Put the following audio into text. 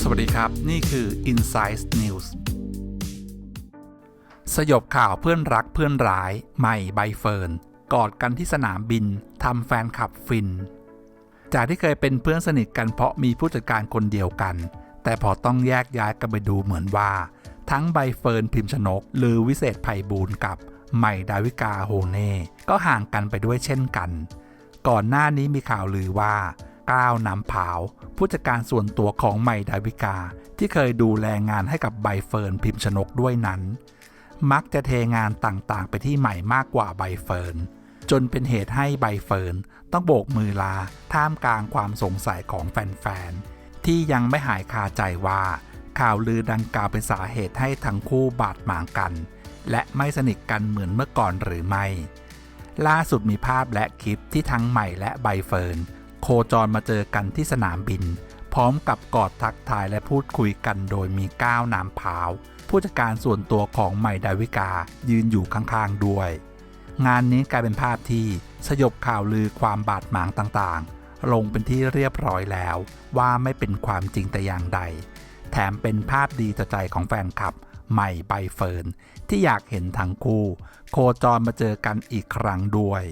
สวัสดีครับ นี่คือ Insight News สยบข่าวเพื่อนรักเพื่อนร้ายใหม่ใบเฟิร์นกอดกันที่สนามบินทำแฟนคลับฟิน จากที่เคยเป็นเพื่อนสนิทกันเพราะมีผู้จัดการคนเดียวกัน แต่พอต้องแยกย้ายกันไปดูเหมือนว่า ทั้งใบเฟิร์นพิมพ์ชนก หรือวิเศษไพบูลกับใหม่ดาวิกาโฮเน่ก็ห่างกันไปด้วยเช่นกัน ก่อนหน้านี้มีข่าวลือว่าก้าวนำผาว ผู้จัดการส่วนตัวของใหม่ดาวิกา ที่เคยดูแลงานให้กับใบเฟิร์นพิมพ์ชนกด้วยนั้น มักจะเทงานต่างๆ ไปที่ใหม่มากกว่าใบเฟิร์นจนเป็นเหตุให้ใบเฟิร์นต้องโบกมือลาท่ามกลางความสงสัยของแฟนๆ ที่ยังไม่หายคาใจว่า ข่าวลือดังกล่าวเป็นสาเหตุให้ทั้งคู่บาดหมางกัน และไม่สนิทกันเหมือนเมื่อก่อนหรือไม่ ล่าสุดมีภาพและคลิปที่ทั้งใหม่และใบเฟิร์นโคจรมาเจอกันที่สนามบิน พร้อมกับกอดทักทายและพูดคุยกันโดยมีก้าวนามพาว ผู้จัดการส่วนตัวของใหม่ดาวิกายืนอยู่ข้างๆด้วย งานนี้กลายเป็นภาพที่สยบข่าวลือความบาดหมางต่างๆ ลงเป็นที่เรียบร้อยแล้วว่าไม่เป็นความจริงแต่อย่างใด แถมเป็นภาพดีต่อใจของแฟนคลับ ใหม่ใบเฟิร์นที่อยากเห็นทั้งคู่ โคจรมาเจอกันอีกครั้งด้วย